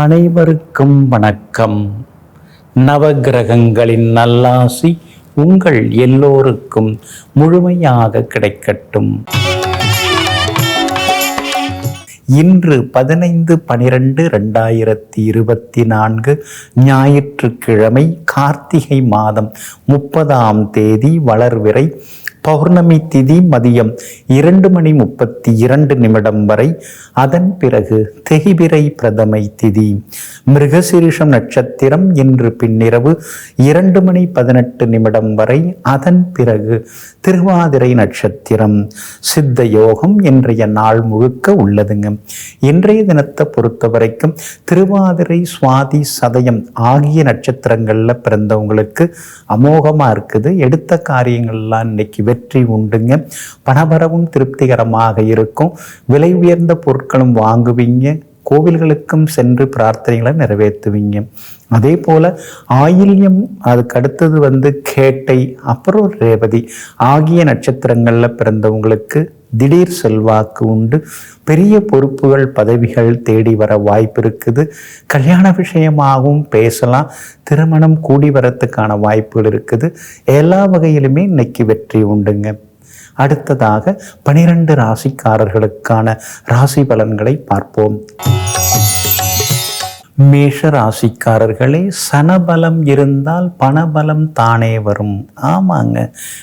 அனைவருக்கும் வணக்கம். நவகிரகங்களின் நல்லாசி உங்கள் எல்லோருக்கும் முழுமையாக கிடைக்கட்டும். இன்று பதினைந்து பனிரெண்டு ரெண்டாயிரத்தி இருபத்தி நான்கு ஞாயிற்றுக்கிழமை கார்த்திகை மாதம் முப்பதாம் தேதி வளர்விறை பௌர்ணமி திதி மதியம் இரண்டு மணி முப்பத்தி இரண்டு நிமிடம் வரை. அதன் பிறகு தெகிபிரை பிரதமை திதி. மிருகசீரிஷம் நட்சத்திரம் இன்று பின்னிரவு இரண்டு மணி பதினெட்டு நிமிடம் வரை. அதன் பிறகு திருவாதிரை நட்சத்திரம். சித்த யோகம் இன்றைய நாள் முழுக்க உள்ளதுங்க. இன்றைய தினத்தை பொறுத்த வரைக்கும் திருவாதிரை சுவாதி சதயம் ஆகிய நட்சத்திரங்கள்ல பிறந்தவங்களுக்கு அமோகமா இருக்குது. எடுத்த காரியங்கள்லாம் இன்னைக்கு வெற்றி உண்டுங்க. பணபரவும் திருப்திகரமாக இருக்கும். விலை உயர்ந்த பொருட்களும் வாங்குவீங்க. கோவில்களுக்கும் சென்று பிரார்த்தனைகளை நிறைவேற்றுவீங்க. அதே போல ஆயில்யம் அதுக்கு அடுத்தது வந்து கேட்டை அப்புறம் ரேவதி ஆகிய நட்சத்திரங்களில் பிறந்தவங்களுக்கு திடீர் செல்வாக்கு உண்டு. பெரிய பொறுப்புகள் பதவிகள் தேடி வர வாய்ப்பு இருக்குது. கல்யாண விஷயமாகவும் பேசலாம். திருமணம் கூடி வரத்துக்கான வாய்ப்புகள் இருக்குது. எல்லா வகையிலுமே இன்னைக்கு வெற்றி உண்டுங்க. அடுத்ததாக பனிரெண்டு ராசிக்காரர்களுக்கான ராசி பலன்களை பார்ப்போம். மேஷ ராசிக்காரர்களே சனபலம் இருந்தால் பணபலம் தானே வரும். ஆமாங்க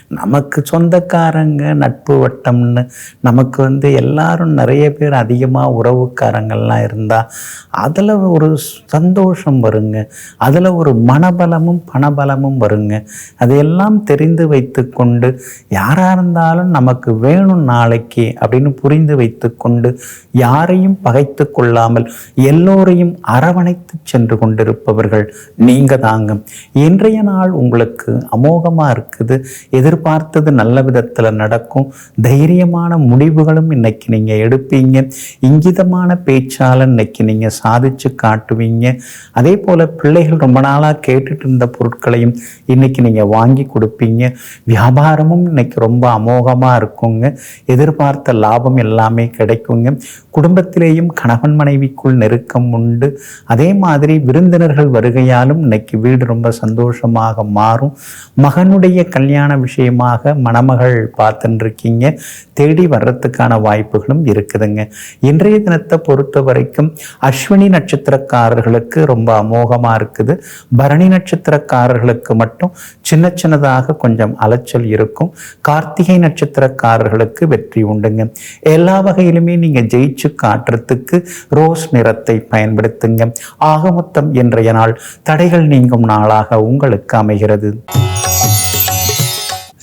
நமக்கு சொந்தக்காரங்க நட்பு வட்டம்னு நமக்கு வந்து எல்லாரும் நிறைய பேர் அதிகமாக உறவுக்காரங்கள்லாம் இருந்தால் அதில் ஒரு சந்தோஷம் வருங்க. அதில் ஒரு மனபலமும் பணபலமும் வருங்க. அதையெல்லாம் தெரிந்து வைத்து கொண்டு யாராக இருந்தாலும் நமக்கு வேணும் நாளைக்கு அப்படின்னு புரிந்து வைத்து கொண்டு யாரையும் பகைத்து கொள்ளாமல் எல்லோரையும் அரவணைத்து சென்று கொண்டிருப்பவர்கள் நீங்கள் தாங்க இன்றைய நாள் உங்களுக்கு அமோகமா இருக்குது. எதிர்பார்த்தது நல்ல விதத்தில் நடக்கும். தைரியமான முடிவுகளும் இன்னைக்கு நீங்க எடுப்பீங்க. இங்கிதமான பேச்சால் இன்னைக்கு நீங்க சாதிச்சு காட்டுவீங்க. அதே போல பிள்ளைகள் ரொம்ப நாளாக கேட்டுட்டு இருந்த பொருட்களையும் இன்னைக்கு நீங்கள் வாங்கி கொடுப்பீங்க. வியாபாரமும் இன்னைக்கு ரொம்ப அமோகமாக இருக்குங்க. எதிர்பார்த்த லாபம் எல்லாமே கிடைக்குங்க. குடும்பத்திலேயும் கணவன் மனைவிக்குள் நெருக்கம் உண்டு. அதே மாதிரி விருந்தினர்கள் வருகையாலும் இன்னைக்கு வீடு ரொம்ப சந்தோஷமாக மாறும். மகனுடைய கல்யாண விஷயமாக மணமகள் பார்த்துட்டுருக்கீங்க தேடி வர்றதுக்கான வாய்ப்புகளும் இருக்குதுங்க. இன்றைய தினத்தை பொறுத்த வரைக்கும் அஸ்வினி நட்சத்திரக்காரர்களுக்கு ரொம்ப அமோகமாக இருக்குது. பரணி நட்சத்திரக்காரர்களுக்கு மட்டும் சின்ன சின்னதாக கொஞ்சம் அலைச்சல் இருக்கும். கார்த்திகை நட்சத்திரக்காரர்களுக்கு வெற்றி உண்டுங்க. எல்லா வகையிலுமே நீங்கள் ஜெயிச்சு காட்டுறதுக்கு ரோஸ் நிறத்தை பயன்படுத்துங்க. ஆக மொத்தம் இன்றைய நாள் தடைகள் நீங்கும் நாளாக உங்களுக்கு அமைகிறது.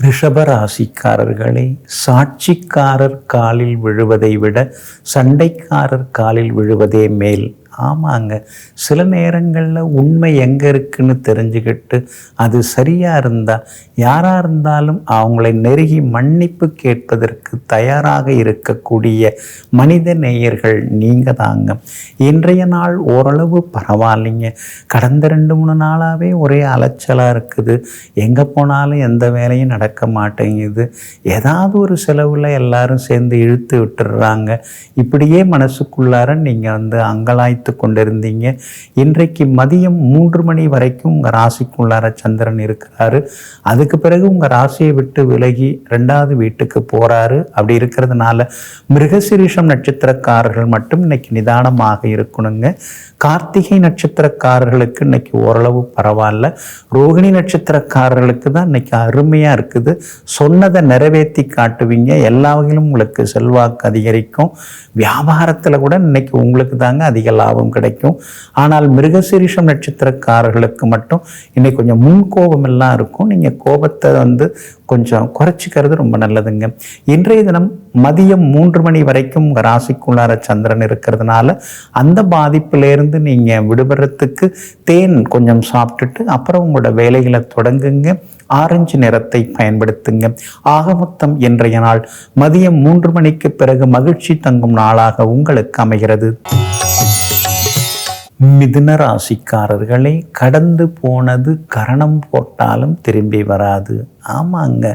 ரிஷபராசிக்காரர்களே சாட்சிக்காரர் காலில் விழுவதை விட சண்டைக்காரர் காலில் விழுவதே மேல். ஆமாங்க. சில நேரங்களில் உண்மை எங்கே இருக்குன்னு தெரிஞ்சுக்கிட்டு அது சரியாக இருந்தால் யாராக இருந்தாலும் அவங்களை நெருகி மன்னிப்பு கேட்பதற்கு தயாராக இருக்கக்கூடிய மனித நேயர்கள் நீங்கள் தாங்க. இன்றைய நாள் ஓரளவு பரவாயில்லைங்க. கடந்த ரெண்டு மூணு நாளாகவே ஒரே அலைச்சலாக இருக்குது. எங்கே போனாலும் எந்த வேலையும் நடக்க மாட்டேங்குது. ஏதாவது ஒரு செலவில் எல்லாரும் சேர்ந்து இழுத்து விட்டுடுறாங்க. இப்படியே மனசுக்குள்ளார நீங்கள் வந்து அங்கலாய் வைத்து கொண்டிருந்தீங்க. இன்றைக்கு மதியம் மூன்று மணி வரைக்கும் உங்கள் ராசிக்குள்ளார சந்திரன் இருக்கிறாரு. அதுக்கு பிறகு உங்கள் ராசியை விட்டு விலகி ரெண்டாவது வீட்டுக்கு போகிறாரு அப்படி இருக்கிறதுனால மிருகசிரீஷம் நட்சத்திரக்காரர்கள் மட்டும் இன்னைக்கு நிதானமாக இருக்கணுங்க. கார்த்திகை நட்சத்திரக்காரர்களுக்கு இன்னைக்கு ஓரளவு பரவாயில்ல. ரோகிணி நட்சத்திரக்காரர்களுக்கு தான் இன்னைக்கு அருமையாக இருக்குது. சொன்னதை நிறைவேற்றி காட்டுவீங்க. எல்லா வகையிலும் உங்களுக்கு செல்வாக்கு அதிகரிக்கும். வியாபாரத்தில் கூட இன்னைக்கு உங்களுக்கு தாங்க அதிக லாபம் கிடைக்கும். ஆனால் மிருகசீரிஷம் நட்சத்திரக்காரர்களுக்கு மட்டும் இன்னைக்கு கொஞ்சம் முன் கோபம் எல்லாம் இருக்கும். நீங்கள் கோபத்தை வந்து கொஞ்சம் குறைச்சிக்கிறது ரொம்ப நல்லதுங்க. இன்றைய தினம் மதியம் மூன்று மணி வரைக்கும் உங்கள் ராசிக்குள்ளார சந்திரன் இருக்கிறதுனால அந்த பாதிப்பிலேருந்து நீங்கள் விடுபடுறதுக்கு தேன் கொஞ்சம் சாப்பிட்டுட்டு அப்புறம் உங்களோட வேலைகளை தொடங்குங்க. ஆரஞ்சு நிறத்தை பயன்படுத்துங்க. ஆக மொத்தம் இன்றைய நாள் மதியம் மூன்று மணிக்கு பிறகு மகிழ்ச்சி தங்கும் நாளாக உங்களுக்கு அமைகிறது. மிதுன ராசிக்காரர்களே கடந்து போனது கரணம் போட்டாலும் திரும்பி வராது. ஆமாங்க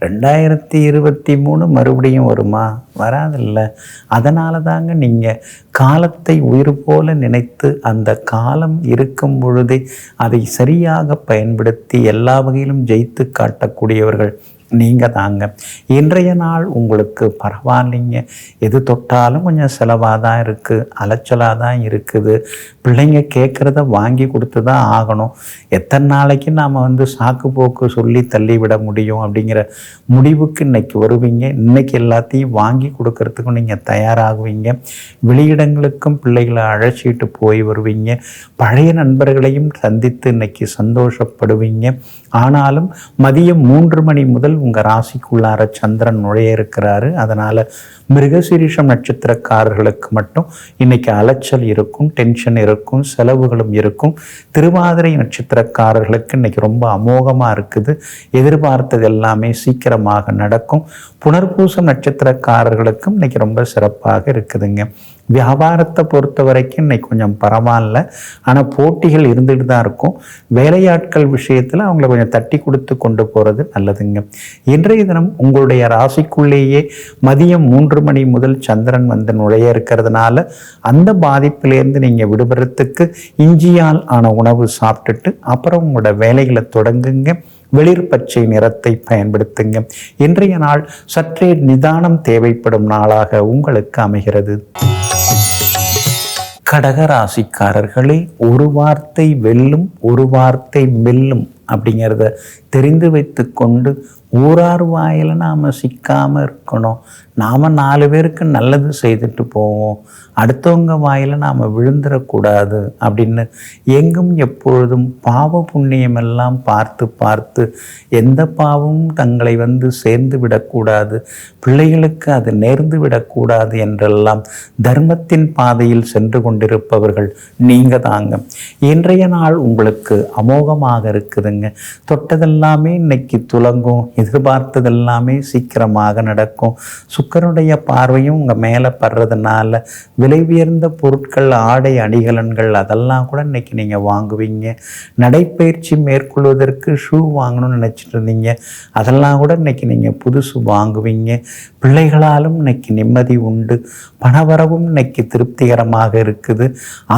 ரெண்டாயிரத்தி இருபத்தி மூணு மறுபடியும் வருமா? வராதில்ல. அதனால தாங்க நீங்கள் காலத்தை உயிர் போல நினைத்து அந்த காலம் இருக்கும் பொழுதே அதை சரியாக பயன்படுத்தி எல்லா வகையிலும் ஜெயித்து காட்டக்கூடியவர்கள் நீங்கள் தாங்க. இன்றைய நாள் உங்களுக்கு பரவாயில்லைங்க. எது தொட்டாலும் கொஞ்சம் செலவாக தான் இருக்குது அலைச்சலாக தான் இருக்குது. பிள்ளைங்க கேட்குறத வாங்கி கொடுத்து தான் ஆகணும். எத்தனை நாளைக்கு நாம் வந்து சாக்கு போக்கு சொல்லி தள்ளிவிட முடியும் அப்படிங்கிற முடிவுக்கு இன்றைக்கி வருவீங்க. இன்னைக்கு எல்லாத்தையும் வாங்கி கொடுக்கறதுக்கும் நீங்கள் தயாராகுவீங்க. வெளியிடங்களுக்கும் பிள்ளைகளை அழைச்சிட்டு போய் வருவீங்க. பழைய நண்பர்களையும் சந்தித்து இன்றைக்கி சந்தோஷப்படுவீங்க. ஆனாலும் மதியம் மூன்று மணி முதல் உங்கள் ராசிக்குள்ளார சந்திரன் நுழைய இருக்கிறாரு. அதனால் மிருகசீரிஷம் நட்சத்திரக்காரர்களுக்கு மட்டும் இன்னைக்கு அலைச்சல் இருக்கும் டென்ஷன் இருக்கும் செலவுகளும் இருக்கும். திருவாதிரை நட்சத்திரக்காரர்களுக்கு இன்னைக்கு ரொம்ப அமோகமாக இருக்குது. எதிர்பார்த்தது எல்லாமே சீக்கிரமாக நடக்கும். புனர்பூசம் நட்சத்திரக்காரர்களுக்கும் இன்னைக்கு ரொம்ப சிறப்பாக இருக்குதுங்க. வியாபாரத்தை பொறுத்த வரைக்கும் இன்னைக்கு கொஞ்சம் பரவாயில்ல. ஆனால் போட்டிகள் இருந்துகிட்டு தான் இருக்கும். வேலையாட்கள் விஷயத்தில் அவங்கள கொஞ்சம் தட்டி கொடுத்து கொண்டு போகிறது நல்லதுங்க. இன்றைய தினம் உங்களுடைய ராசிக்குள்ளேயே மதியம் மூன்று மணி முதல் சந்திரன் வந்து நுழைய இருக்கிறதுனால அந்த பாதிப்பிலேருந்து நீங்கள் விடுபடுறதுக்கு இஞ்சியால் ஆன உணவு சாப்பிட்டுட்டு அப்புறம் உங்களோட வேலைகளை தொடங்குங்க. வெளிர் பச்சை நிறத்தை பயன்படுத்துங்க. இன்றைய நாள் சற்றே நிதானம் தேவைப்படும் நாளாக உங்களுக்கு அமைகிறது. கடகராசிக்காரர்களே ஒரு வார்த்தை வெல்லும் ஒரு வார்த்தை மெல்லும். அப்படிங்கிறத தெரிந்து வைத்து கொண்டு ஊரார் வாயில் நாம் சிக்காமல் இருக்கணும். நாம் நாலு பேருக்கு நல்லது செய்துட்டு போவோம். அடுத்தவங்க வாயில் நாம் விழுந்துடக்கூடாது அப்படின்னு எங்கும் எப்பொழுதும் பாவ புண்ணியமெல்லாம் பார்த்து பார்த்து எந்த பாவமும் தங்களை வந்து சேர்ந்து விடக்கூடாது. பிள்ளைகளுக்கு அது நேர்ந்து விடக்கூடாது என்றெல்லாம் தர்மத்தின் பாதையில் சென்று கொண்டிருப்பவர்கள் நீங்கள் தாங்க. இன்றைய நாள் உங்களுக்கு அமோகமாக இருக்குதுங்க. இருங்க தொட்டதெல்லாமே இன்னைக்கு துலங்கும். எதிர்பார்த்ததெல்லாமே சீக்கிரமாக நடக்கும். சுக்கரனுடைய பார்வையும் உங்கள் மேலே படுறதுனால விலை உயர்ந்த பொருட்கள் ஆடை அணிகலன்கள் அதெல்லாம் கூட இன்னைக்கு நீங்கள் வாங்குவீங்க. நடைப்பயிற்சி மேற்கொள்வதற்கு ஷூ வாங்கணும்னு நினச்சிட்டு இருந்தீங்க. அதெல்லாம் கூட இன்னைக்கு நீங்கள் புதுசு வாங்குவீங்க. பிள்ளைகளாலும் இன்னைக்கு நிம்மதி உண்டு. பணவரவும் இன்னைக்கு திருப்திகரமாக இருக்குது.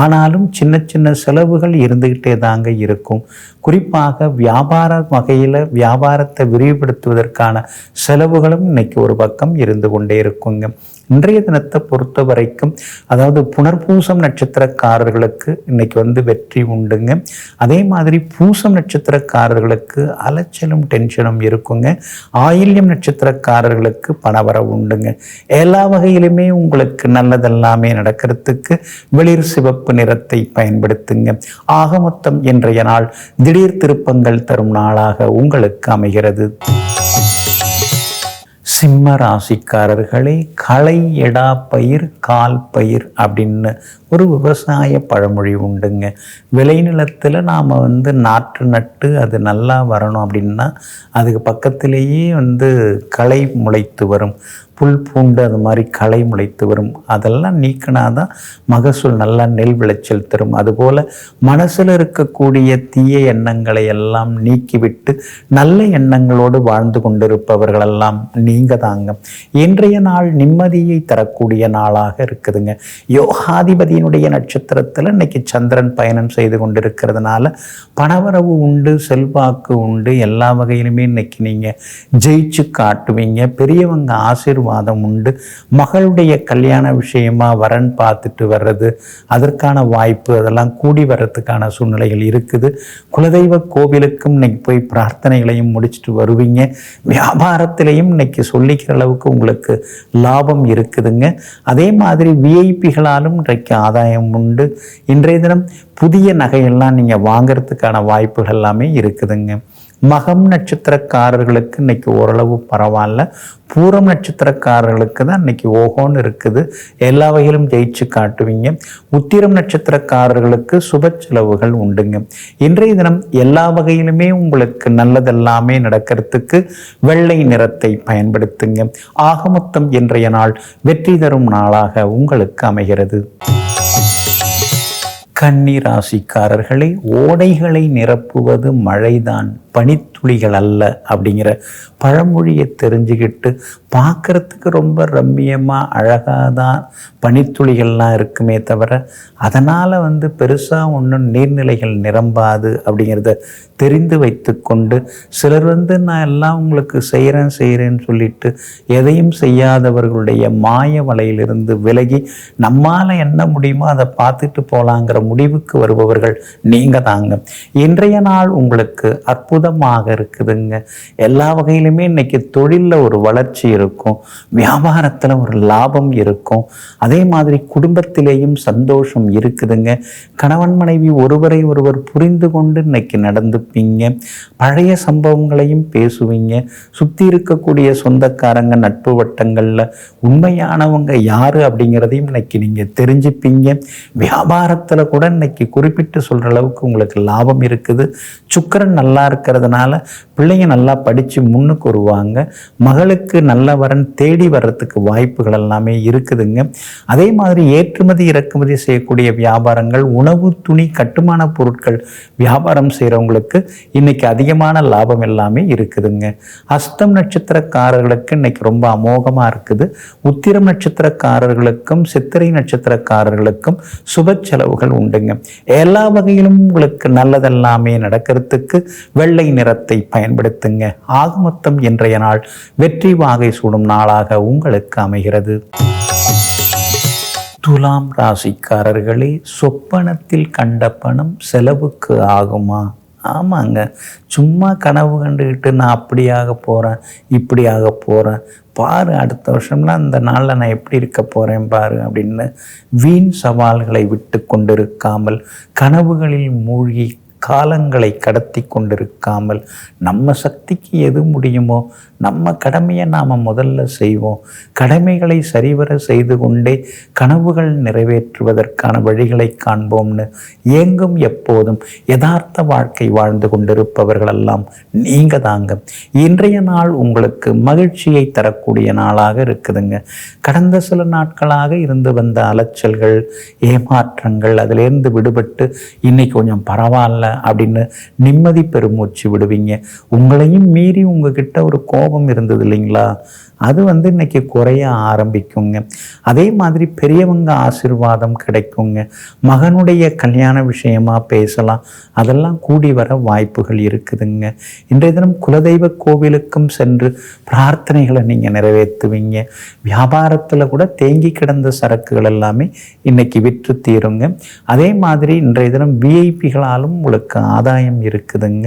ஆனாலும் சின்ன சின்ன செலவுகள் இருந்துக்கிட்டே தாங்க இருக்கும். குறிப்பாக வியாபார வகையில் வியாபாரத்தை விரிவுபடுத்துவதற்கான செலவுகளும் இன்னைக்கு ஒரு பக்கம் இருந்து கொண்டே இருக்குங்க. இன்றைய தினத்தை பொறுத்த வரைக்கும் அதாவது புனர்பூசம் நட்சத்திரக்காரர்களுக்கு இன்னைக்கு வந்து வெற்றி உண்டுங்க. அதே மாதிரி பூசம் நட்சத்திரக்காரர்களுக்கு அலைச்சலும் டென்ஷனும் இருக்குங்க. ஆயில்யம் நட்சத்திரக்காரர்களுக்கு பணவரவு உண்டுங்க. எல்லா வகையிலுமே உங்களுக்கு நல்லதெல்லாமே நடக்கிறதுக்கு வெளிர் சிவப்பு நிறத்தை பயன்படுத்துங்க. ஆக மொத்தம் இன்றைய நாள் திடீர் திருப்பங்கள் தரும் நாளாக உங்களுக்கு அமைகிறது. சிம்ம ராசிக்காரர்களே களை எடா பயிர் கால் பயிர் அப்படின்னு ஒரு விவசாய பழமொழி உண்டுங்க. விளைநிலத்தில் நாம் வந்து நாற்று நட்டு அது நல்லா வரணும் அப்படின்னா அதுக்கு பக்கத்திலேயே வந்து களை முளைத்து வரும். புல் பூண்டு அது மாதிரி களை முளைத்து வரும். அதெல்லாம் நீக்கினா தான் மகசூல் நல்லா நெல் விளைச்சல் தரும். அதுபோல் மனசில் இருக்கக்கூடிய தீய எண்ணங்களை எல்லாம் நீக்கிவிட்டு நல்ல எண்ணங்களோடு வாழ்ந்து கொண்டிருப்பவர்களெல்லாம் நீங்கள் தாங்க. இன்றைய நாள் நிம்மதியை தரக்கூடிய நாளாக இருக்குதுங்க. யோகாதிபதியினுடைய நட்சத்திரத்தில் இன்னைக்கு சந்திரன் பயணம் செய்து கொண்டிருக்கிறதுனால பணவரவு உண்டு செல்வாக்கு உண்டு. எல்லா வகையிலுமே இன்னைக்கு நீங்கள் ஜெயிச்சு காட்டுவீங்க. பெரியவங்க ஆசீர்வாதம் உண்டு. மகளுடைய கல்யாண விஷயமா வரன் பார்த்துட்டு வர்றது அதற்கான வாய்ப்பு அதெல்லாம் கூடி வர்றதுக்கான சூழ்நிலைகள் இருக்குது. குலதெய்வ கோவிலுக்கும் இன்னைக்கு போய் பிரார்த்தனைகளையும் முடிச்சுட்டு வருவீங்க. வியாபாரத்திலையும் இன்னைக்கு சொல்லிக்கிற அளவுக்கு உங்களுக்கு லாபம் இருக்குதுங்க. அதே மாதிரி விஐபிகளாலும் இன்றைக்கு ஆதாயம் உண்டு. இன்றைய தினம் புதிய நகையெல்லாம் நீங்கள் வாங்கிறதுக்கான வாய்ப்புகள் எல்லாமே இருக்குதுங்க. மகம் நட்சத்திரக்காரர்களுக்கு இன்னைக்கு ஓரளவு பரவாயில்ல. பூரம் நட்சத்திரக்காரர்களுக்கு தான் இன்னைக்கு ஓஹோன்னு இருக்குது. எல்லா வகையிலும் ஜெயிச்சு காட்டுவீங்க. உத்திரம் நட்சத்திரக்காரர்களுக்கு சுப செலவுகள் உண்டுங்க. இன்றைய தினம் எல்லா வகையிலுமே உங்களுக்கு நல்லதெல்லாமே நடக்கிறதுக்கு வெள்ளை நிறத்தை பயன்படுத்துங்க. ஆகமொத்தம் இன்றைய நாள் வெற்றி தரும் நாளாக உங்களுக்கு அமைகிறது. கன்னி ராசிக்காரர்களை ஓடைகளை நிரப்புவது மழைதான். பனித்துளிகள் அல்ல அப்படிங்கிற பழமொழியை தெரிஞ்சுக்கிட்டு பார்க்கறதுக்கு ரொம்ப ரம்மியமாக அழகாக தான் பனித்துளிகள்லாம் இருக்குமே தவிர அதனால் வந்து பெருசாக ஒன்றும் நீர்நிலைகள் நிரம்பாது அப்படிங்கிறத தெரிந்து வைத்து கொண்டு சிலர் வந்து நான் எல்லாம் உங்களுக்கு செய்கிறேன் செய்கிறேன்னு சொல்லிட்டு எதையும் செய்யாதவர்களுடைய மாய வலையிலிருந்து விலகி நம்மால் என்ன முடியுமோ அதை பார்த்துட்டு போகலாங்கிற முடிவுக்கு வருபவர்கள் நீங்கள் தாங்க இன்றைய நாள் உங்களுக்கு அற்புதமாக இருக்குதுங்க. எல்லா வகையிலுமே இன்னைக்கு தொழிலில் ஒரு வளர்ச்சி இருக்கும். வியாபாரத்தில் ஒரு லாபம் இருக்கும். அதே மாதிரி குடும்பத்திலேயும் சந்தோஷம் இருக்குதுங்க. கணவன் மனைவி ஒருவரை ஒருவர் புரிந்து கொண்டு இன்னைக்கு நடந்துப்பீங்க. பழைய சம்பவங்களையும் பேசுவீங்க. சுற்றி இருக்கக்கூடிய சொந்தக்காரங்க நட்பு வட்டங்களில் உண்மையானவங்க யார் அப்படிங்கிறதையும் இன்னைக்கு நீங்கள் தெரிஞ்சுப்பீங்க. வியாபாரத்தில் கூட இன்னைக்கு குறிப்பிட்டு சொல்கிற அளவுக்கு உங்களுக்கு லாபம் இருக்குது. சுக்கரன் நல்லா இருக்க இருக்கிறதுனால பிள்ளைங்க நல்லா படித்து முன்னுக்கு வருவாங்க. மகளுக்கு நல்ல வரன் தேடி வர்றதுக்கு வாய்ப்புகள் எல்லாமே இருக்குதுங்க. அதே மாதிரி ஏற்றுமதி இறக்குமதி செய்யக்கூடிய வியாபாரங்கள் உணவு துணி கட்டுமான பொருட்கள் வியாபாரம் செய்கிறவங்களுக்கு இன்னைக்கு அதிகமான லாபம் எல்லாமே இருக்குதுங்க. அஸ்தம் நட்சத்திரக்காரர்களுக்கு இன்னைக்கு ரொம்ப அமோகமாக இருக்குது. உத்திரம் நட்சத்திரக்காரர்களுக்கும் சித்திரை நட்சத்திரக்காரர்களுக்கும் சுப செலவுகள் உண்டுங்க. எல்லா வகையிலும் உங்களுக்கு நல்லதெல்லாமே நடக்கிறதுக்கு வெள்ளை நிறத்தை பயன்படுத்துங்க. ஆகமொத்தம் இன்றைய நாள் வெற்றி வாகை சூடும் நாளாக உங்களுக்கு அமைகிறது. துலாம் ராசிக்காரர்களே சொப்பனத்தில் கண்ட பணம் செலவுக்கு ஆகுமா? ஆமாங்க. சும்மா கனவு கண்டுக்கிட்டு நான் அப்படியாக போகிறேன் இப்படியாக போகிறேன் பாரு அடுத்த வருஷம்லாம் அந்த நாளில் நான் எப்படி இருக்க போகிறேன் பாரு அப்படின்னு வீண் சவால்களை விட்டு கொண்டிருக்காமல் கனவுகளில் மூழ்கி காலங்களை கடத்தி கொண்டிருக்காமல் நம்ம சக்திக்கு எது முடியுமோ நம்ம கடமையை நாம் முதல்ல செய்வோம். கடமைகளை சரிவர செய்து கொண்டே கனவுகள் நிறைவேற்றுவதற்கான வழிகளை காண்போம்னு ஏங்கும் எப்போதும் யதார்த்த வாழ்க்கை வாழ்ந்து கொண்டிருப்பவர்களெல்லாம் நீங்க தாங்க. இன்றைய நாள் உங்களுக்கு மகிழ்ச்சியை தரக்கூடிய நாளாக இருக்குதுங்க. கடந்த சில நாட்களாக இருந்து வந்த அலைச்சல்கள் ஏமாற்றங்கள் அதிலிருந்து விடுபட்டு இன்னைக்கு கொஞ்சம் பரவாயில்ல அப்படின்னு நிம்மதி பெருமூச்சு விடுவீங்க. உங்களையும் மீறி உங்ககிட்ட ஒரு கோபம் இருந்தது இல்லைங்களா? அது வந்து இன்றைக்கி குறைய ஆரம்பிக்குங்க. அதே மாதிரி பெரியவங்க ஆசிர்வாதம் கிடைக்குங்க. மகனுடைய கல்யாண விஷயமாக பேசலாம். அதெல்லாம் கூடி வர வாய்ப்புகள் இருக்குதுங்க. இன்றைய தினம் குலதெய்வ கோவிலுக்கும் சென்று பிரார்த்தனைகளை நீங்கள் நிறைவேற்றுவீங்க. வியாபாரத்தில் கூட தேங்கி கிடந்த சரக்குகள் எல்லாமே இன்றைக்கி விற்று தீருங்க. அதே மாதிரி இன்றைய தினம் விஐபிகளாலும் உங்களுக்கு ஆதாயம் இருக்குதுங்க.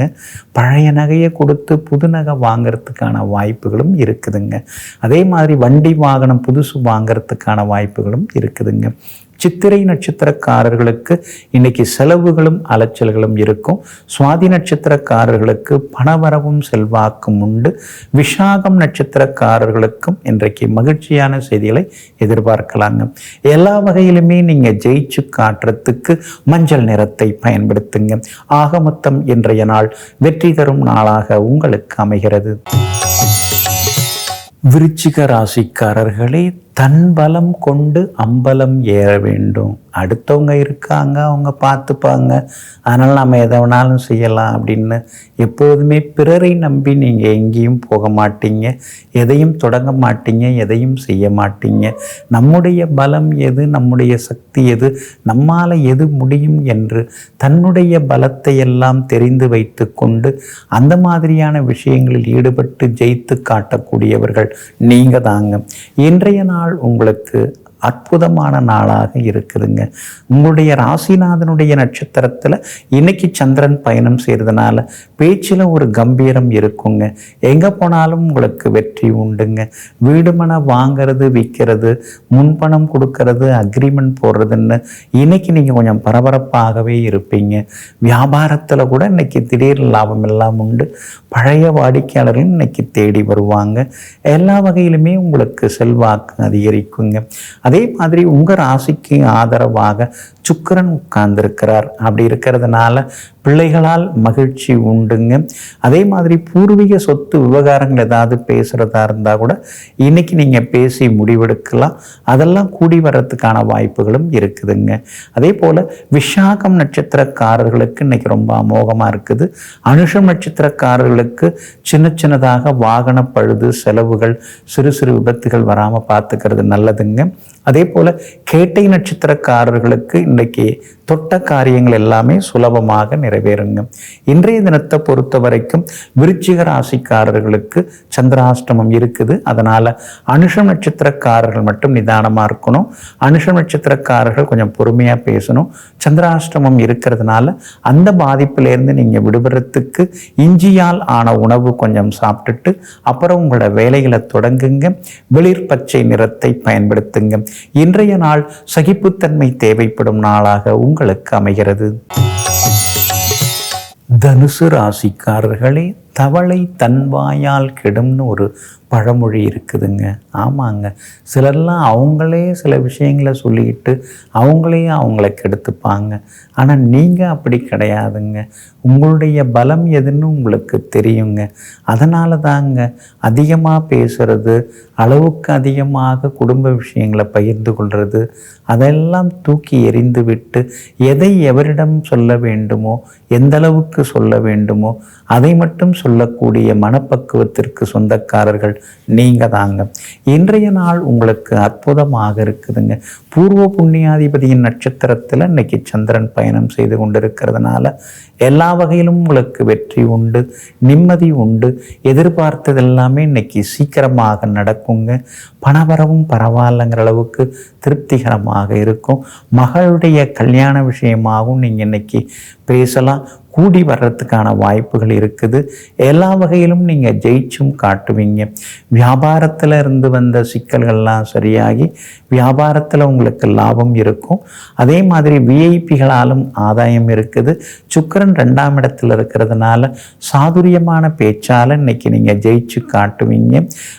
பழைய நகையை கொடுத்து புது நகை வாங்கிறதுக்கான வாய்ப்புகளும் இருக்குதுங்க. அதே மாதிரி வண்டி வாகனம் புதுசு வாங்கிறதுக்கான வாய்ப்புகளும் இருக்குதுங்க. சித்திரை நட்சத்திரக்காரர்களுக்கு இன்னைக்கு செலவுகளும் அலைச்சல்களும் இருக்கும். சுவாதி நட்சத்திரக்காரர்களுக்கு பணவரவும் செல்வாக்கும் உண்டு. விஷாகம் நட்சத்திரக்காரர்களுக்கும் இன்றைக்கு மகிழ்ச்சியான செய்திகளை எதிர்பார்க்கலாங்க. எல்லா வகையிலுமே நீங்கள் ஜெயிச்சு காட்டுறதுக்கு மஞ்சள் நிறத்தை பயன்படுத்துங்க. ஆக மொத்தம் இன்றைய நாள் வெற்றி தரும் நாளாக உங்களுக்கு அமைகிறது. விருச்சிக ராசிக்காரர்களே தன் பலம் கொண்டு அம்பலம் ஏற வேண்டும். அடுத்தவங்க இருக்காங்க அவங்க பார்த்துப்பாங்க. அதனால் நம்ம எதை வேணாலும் செய்யலாம் அப்படின்னு எப்போதுமே பிறரை நம்பி நீங்கள் எங்கேயும் போக மாட்டீங்க. எதையும் தொடங்க மாட்டீங்க எதையும் செய்ய மாட்டீங்க. நம்முடைய பலம் எது நம்முடைய சக்தி எது நம்மால் எது முடியும் என்று தன்னுடைய பலத்தை எல்லாம் தெரிந்து வைத்து கொண்டு அந்த மாதிரியான விஷயங்களில் ஈடுபட்டு ஜெயித்து காட்டக்கூடியவர்கள் நீங்கள் தாங்க இன்றைய நாள் உங்களுக்கு அற்புதமான நாளாக இருக்குதுங்க. உங்களுடைய ராசிநாதனுடைய நட்சத்திரத்தில் இன்னைக்கு சந்திரன் பயணம் செய்கிறதுனால பேச்சில் ஒரு கம்பீரம் இருக்குங்க. எங்கே போனாலும் உங்களுக்கு வெற்றி உண்டுங்க. வீடுமனை வாங்கிறது விற்கிறது முன்பணம் கொடுக்கறது அக்ரிமெண்ட் போடுறதுன்னு இன்னைக்கு நீங்கள் கொஞ்சம் பரபரப்பாகவே இருப்பீங்க. வியாபாரத்தில் கூட இன்னைக்கு திடீர் லாபம் எல்லாம் உண்டு. பழைய வாடிக்கையாளர்கள் இன்னைக்கு தேடி வருவாங்க. எல்லா வகையிலுமே உங்களுக்கு செல்வாக்கு அதிகரிக்குங்க. அதே மாதிரி உங்கள் ராசிக்கு ஆதரவாக சுக்கரன் உட்கார்ந்திருக்கிறார். அப்படி இருக்கிறதுனால பிள்ளைகளால் மகிழ்ச்சி உண்டுங்க. அதே மாதிரி பூர்வீக சொத்து விவகாரங்கள் ஏதாவது பேசுகிறதா இருந்தால் கூட இன்னைக்கு நீங்கள் பேசி முடிவெடுக்கலாம். அதெல்லாம் கூடி வர்றதுக்கான வாய்ப்புகளும் இருக்குதுங்க. அதே போல் விஷாகம் நட்சத்திரக்காரர்களுக்கு இன்னைக்கு ரொம்ப அமோகமாக இருக்குது. அனுஷம் நட்சத்திரக்காரர்களுக்கு சின்ன சின்னதாக வாகன பழுது செலவுகள் சிறு சிறு விபத்துகள் வராமல் பார்த்துக்கிறது நல்லதுங்க. அதே போல் கேட்டை நட்சத்திரக்காரர்களுக்கு இன்றைக்கி தொட்ட காரியங்கள் எல்லாமே சுலபமாக நிறைவேறுங்க. இன்றைய தினத்தை பொறுத்த வரைக்கும் விருச்சிக ராசிக்காரர்களுக்கு சந்திராஷ்டமம் இருக்குது. அதனால் அனுஷம் நட்சத்திரக்காரர்கள் மட்டும் நிதானமாக இருக்கணும். அனுஷம் நட்சத்திரக்காரர்கள் கொஞ்சம் பொறுமையாக பேசணும். சந்திராஷ்டமம் இருக்கிறதுனால அந்த பாதிப்பிலேருந்து நீங்கள் விடுபடுறதுக்கு இஞ்சியால் ஆன உணவு கொஞ்சம் சாப்பிட்டுட்டு அப்புறம் உங்களோட வேலைகளை தொடங்குங்க. வெளிர் பச்சை நிறத்தை பயன்படுத்துங்க. இன்றைய நாள் சகிப்புத்தன்மை தேவைப்படும் நாளாக உங்களுக்கு அமைகிறது. தனுசு ராசிக்காரர்களே தவளை தன்வாயால் கெடும்னு ஒரு பழமொழி இருக்குதுங்க. ஆமாங்க. சிலர்லாம் அவங்களே சில விஷயங்களை சொல்லிக்கிட்டு அவங்களே அவங்கள கெடுத்துப்பாங்க. ஆனால் நீங்கள் அப்படி கிடையாதுங்க. உங்களுடைய பலம் எதுன்னு உங்களுக்கு தெரியுங்க. அதனால தாங்க அதிகமாக பேசுறது அளவுக்கு அதிகமாக குடும்ப விஷயங்களை பகிர்ந்து கொள்வது அதெல்லாம் தூக்கி எறிந்து விட்டு எதை எவரிடம் சொல்ல வேண்டுமோ எந்த அளவுக்கு சொல்ல வேண்டுமோ அதை மட்டும் சொல்லக்கூடிய மனப்பக்குவத்திற்கு சொந்தக்காரர்கள் நீங்கள் தாங்க. இன்றைய நாள் உங்களுக்கு அற்புதமாக இருக்குதுங்க. பூர்வ புண்ணியாதிபதியின் நட்சத்திரத்தில் இன்னைக்கு சந்திரன் பயணம் செய்து கொண்டிருக்கிறதுனால எல்லா வகையிலும் உங்களுக்கு வெற்றி உண்டு நிம்மதி உண்டு. எதிர்பார்த்தது எல்லாமே இன்னைக்கு சீக்கிரமாக நடக்குங்க. பணவரவும் பரவாயில்லைங்கிற அளவுக்கு திருப்திகரமாக இருக்கும். மகளுடைய கல்யாண விஷயமாகவும் நீங்கள் இன்னைக்கு பேசலாம் கூடி வர்றதுக்கான வாய்ப்புகள் இருக்குது. எல்லா வகையிலும் நீங்கள் ஜெயிச்சும் காட்டுவீங்க. வியாபாரத்தில் இருந்து வந்த சிக்கல்கள்லாம் சரியாகி வியாபாரத்தில் உங்களுக்கு லாபம் இருக்கும். அதே மாதிரி விஐபிகளாலும் ஆதாயம் இருக்குது. சுக்கரன் ரெண்டாம் இடத்துல இருக்கிறதுனால சாதுரியமான பேச்சால் இன்னைக்கு நீங்கள் ஜெயிச்சு காட்டுவீங்க.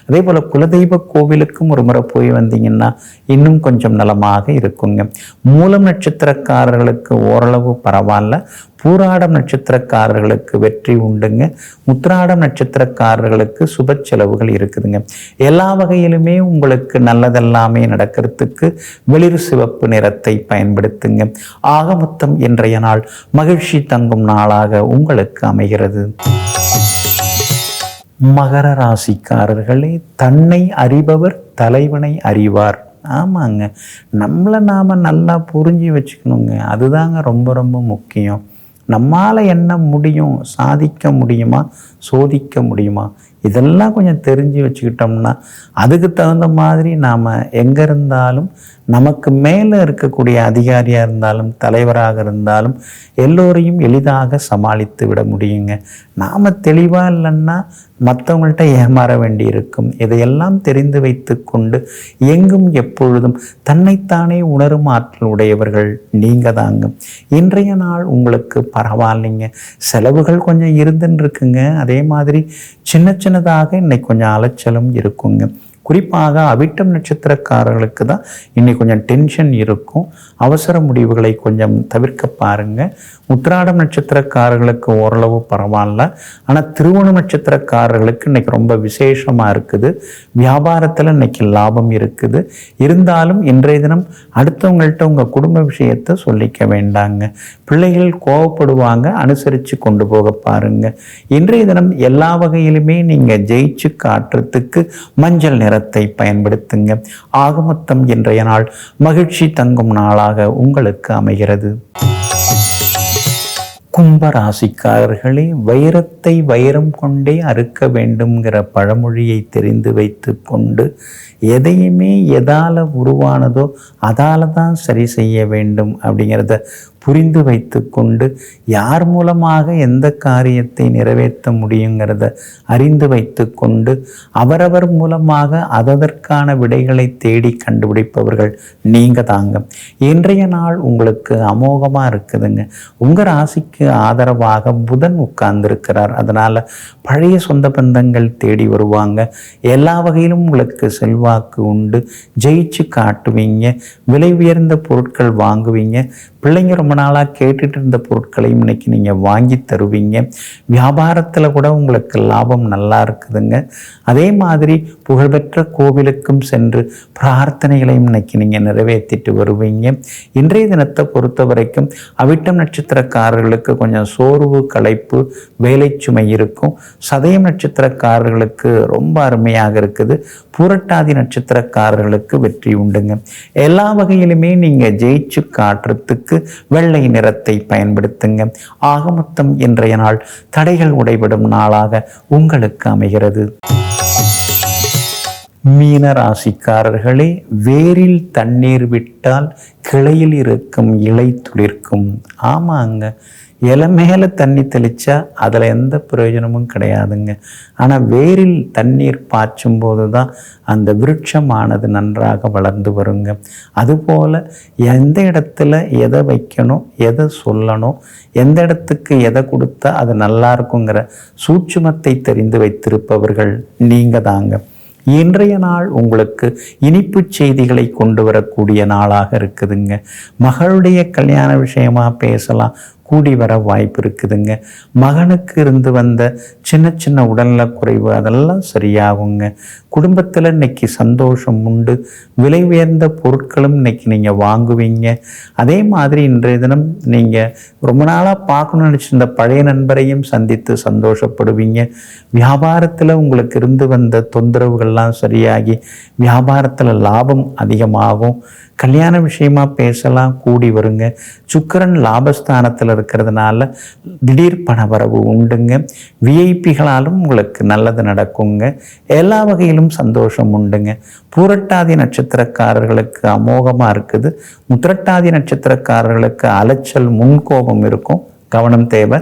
அதே போல் குலதெய்வ கோவிலுக்கும் ஒரு முறை போய் வந்தீங்கன்னா இன்னும் கொஞ்சம் நலமாக இருக்குங்க. மூலம் நட்சத்திரக்காரர்களுக்கு ஓரளவு பரவாயில்ல. பூராடம் நட்சத்திரக்காரர்களுக்கு வெற்றி உண்டுங்க. முத்திராடம் நட்சத்திரக்காரர்களுக்கு சுப செலவுகள் இருக்குதுங்க. எல்லா வகையிலுமே உங்களுக்கு நல்லதெல்லாமே நடக்கிறதுக்கு வெளிர் சிவப்பு நிறத்தை பயன்படுத்துங்க. ஆக மொத்தம் இன்றைய நாள் மகிழ்ச்சி தங்கும் நாளாக உங்களுக்கு அமைகிறது. மகர ராசிக்காரர்களே தன்னை அறிபவர் தலைவனை அறிவார். ஆமாங்க. நம்மளை நாம் நல்லா புரிஞ்சு வச்சுக்கணுங்க. அதுதாங்க ரொம்ப ரொம்ப முக்கியம். நம்மால் என்ன முடியும்? சாதிக்க முடியுமா? சோதிக்க முடியுமா? இதெல்லாம் கொஞ்சம் தெரிஞ்சு வச்சுக்கிட்டோம்னா அதுக்கு தகுந்த மாதிரி நாம் எங்கே இருந்தாலும் நமக்கு மேலே இருக்கக்கூடிய அதிகாரியாக இருந்தாலும் தலைவராக இருந்தாலும் எல்லோரையும் எளிதாக சமாளித்து விட முடியுங்க. நாம் தெளிவாக இல்லைன்னா மற்றவங்கள்ட்ட ஏமாற வேண்டியிருக்கும். இதையெல்லாம் தெரிந்து வைத்து கொண்டு எங்கும் எப்பொழுதும் தன்னைத்தானே உணரும் ஆற்றல் உடையவர்கள் நீங்கள் தாங்க. இன்றைய நாள் உங்களுக்கு பரவாயில்லைங்க. செலவுகள் கொஞ்சம் இருந்துன்னு இருக்குங்க அதே மாதிரி சின்ன சின்னதாக இன்னைக்கு கொஞ்சம் அலைச்சலும் இருக்குங்க. குறிப்பாக அவிட்டம் நட்சத்திரக்காரர்களுக்கு தான் இன்னைக்கு கொஞ்சம் டென்ஷன் இருக்கும். அவசர முடிவுகளை கொஞ்சம் தவிர்க்க பாருங்க. உத்திராடம் நட்சத்திரக்காரர்களுக்கு ஓரளவு பரவாயில்ல. ஆனால் திருவணம் நட்சத்திரக்காரர்களுக்கு இன்னைக்கு ரொம்ப விசேஷமாக இருக்குது. வியாபாரத்தில் இன்னைக்கு லாபம் இருக்குது. இருந்தாலும் இன்றைய தினம் அடுத்தவங்கள்ட்ட உங்கள் குடும்ப விஷயத்தை சொல்லிக்க வேண்டாங்க. பிள்ளைகள் கோவப்படுவாங்க அனுசரித்து கொண்டு போக பாருங்க. இன்றைய தினம் எல்லா வகையிலுமே நீங்கள் ஜெயிச்சு காட்டுறதுக்கு மஞ்சள் நிறத்தை பயன்படுத்துங்க. ஆகமொத்தம் இன்றைய நாள் மகிழ்ச்சி தங்கும் நாளாக உங்களுக்கு அமைகிறது. கும்பராசிக்காரர்களே வைரத்தை வைரம் கொண்டே அறுக்க வேண்டும்ங்கிற பழமொழியை தெரிந்து வைத்து கொண்டு எதையுமே எதால் உருவானதோ அதால் தான் சரி செய்ய வேண்டும் அப்படிங்கிறத புரிந்து வைத்து கொண்டு யார் மூலமாக எந்த காரியத்தை நிறைவேற்ற முடியுங்கிறத அறிந்து வைத்து கொண்டு அவரவர் மூலமாக அதற்கான விடைகளை தேடி கண்டுபிடிப்பவர்கள் நீங்க தாங்க. இன்றைய நாள் உங்களுக்கு அமோகமாக இருக்குதுங்க. உங்கள் ராசிக்கு ஆதரவாக புதன் உட்கார்ந்திருக்கிறார். அதனால் பழைய சொந்த பந்தங்கள் தேடி வருவாங்க. எல்லா வகையிலும் உங்களுக்கு செல்வாக்கு உண்டு. ஜெயிச்சு காட்டுவீங்க. விலை உயர்ந்த பொருட்கள் வாங்குவீங்க. பிள்ளைங்க ரொம்ப நாளாக கேட்டுட்டு இருந்த பொருட்களையும் இன்றைக்கி நீங்கள் வாங்கி தருவீங்க. வியாபாரத்தில் கூட உங்களுக்கு லாபம் நல்லா இருக்குதுங்க. அதே மாதிரி புகழ்பெற்ற கோவிலுக்கும் சென்று பிரார்த்தனைகளையும் இன்னைக்கு நீங்கள் நிறைவேற்றிட்டு வருவீங்க. இன்றைய தினத்தை பொறுத்த வரைக்கும் அவிட்டம் நட்சத்திரக்காரர்களுக்கு கொஞ்சம் சோர்வு களைப்பு வேலை சுமை இருக்கும். சதயம் நட்சத்திரக்காரர்களுக்கு ரொம்ப அருமையாக இருக்குது. பூரட்டாதி நட்சத்திரக்காரர்களுக்கு வெற்றி உண்டுங்க. எல்லா வகையிலுமே நீங்கள் ஜெயிச்சு காட்டுறதுக்கு வெள்ளை நிறத்தை பயன்படுத்துங்க. ஆக மொத்தம் இன்றைய நாள் தடைகள் உடைபடும் நாளாக உங்களுக்கு அமைகிறது. மீன ராசிக்காரர்களே வேரில் தண்ணீர் விட்டால் கிளையில் இருக்கும் இலை துளிர்க்கும். ஆமாங்க இலை மேலே தண்ணி தெளித்தா அதில் எந்த பிரயோஜனமும் கிடையாதுங்க. ஆனால் வேரில் தண்ணீர் பாய்ச்சும் போது தான் அந்த விருட்சமானது நன்றாக வளர்ந்து வருங்க. அதுபோல் எந்த இடத்துல எதை வைக்கணும் எதை சொல்லணும் எந்த இடத்துக்கு எதை கொடுத்தா அது நல்லா இருக்குங்கிற சூட்சுமத்தை தெரிந்து வைத்திருப்பவர்கள் நீங்கள் தாங்க. இன்றைய நாள் உங்களுக்கு இனிப்பு செய்திகளை கொண்டு வரக்கூடிய நாளாக இருக்குதுங்க. மகளுடைய கல்யாண விஷயமாக பேசலாம் கூடி வர வாய்ப்பு இருக்குதுங்க. மகனுக்கு இருந்து வந்த சின்ன சின்ன உடல்நல குறைவு அதெல்லாம் சரியாகுங்க. குடும்பத்தில் இன்னைக்கு சந்தோஷம் உண்டு. விலை உயர்ந்த பொருட்களும் இன்னைக்கு நீங்கள் வாங்குவீங்க. அதே மாதிரி இன்றைய தினம் நீங்கள் ரொம்ப நாளாக பார்க்கணும்னு நினச்சிருந்த பழைய நண்பரையும் சந்தித்து சந்தோஷப்படுவீங்க. வியாபாரத்தில் உங்களுக்கு இருந்து வந்த தொந்தரவுகள்லாம் சரியாகி வியாபாரத்தில் லாபம் அதிகமாகும். கல்யாண விஷயமா பேசலாம் கூடி வருங்க. சுக்கரன் லாபஸ்தானத்தில் இருக்கிறதுனால திடீர் பணவரவு உண்டுங்க. விஐபிகளாலும் உங்களுக்கு நல்லது நடக்குங்க. எல்லா வகையிலும் சந்தோஷம் உண்டுங்க. பூரட்டாதி நட்சத்திரக்காரர்களுக்கு அமோகமாக இருக்குது. முத்திரட்டாதி நட்சத்திரக்காரர்களுக்கு அலைச்சல் முன்கோபம் இருக்கும். கவனம் தேவை.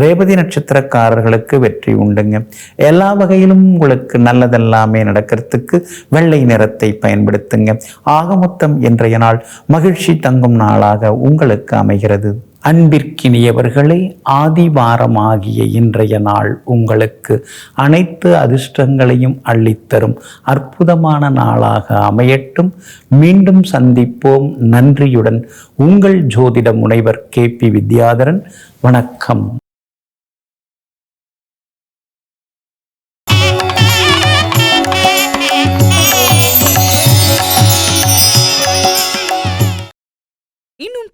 ரேவதி நட்சத்திரக்காரர்களுக்கு வெற்றி உண்டுங்க. எல்லா வகையிலும் உங்களுக்கு நல்லதெல்லாமே நடக்கிறதுக்கு வெள்ளை நிறத்தை பயன்படுத்துங்க. ஆகமொத்தம் இன்றைய நாள் மகிழ்ச்சி தங்கும் நாளாக உங்களுக்கு அமைகிறது. அன்பிற்கினியவர்களே ஆதிவாரமாகிய இன்றைய நாள் உங்களுக்கு அனைத்து அதிர்ஷ்டங்களையும் அள்ளித்தரும். அற்புதமான நாளாக அமையட்டும். மீண்டும் சந்திப்போம். நன்றியுடன் உங்கள் ஜோதிட முனைவர் கே பி வித்யாதரன். வணக்கம்.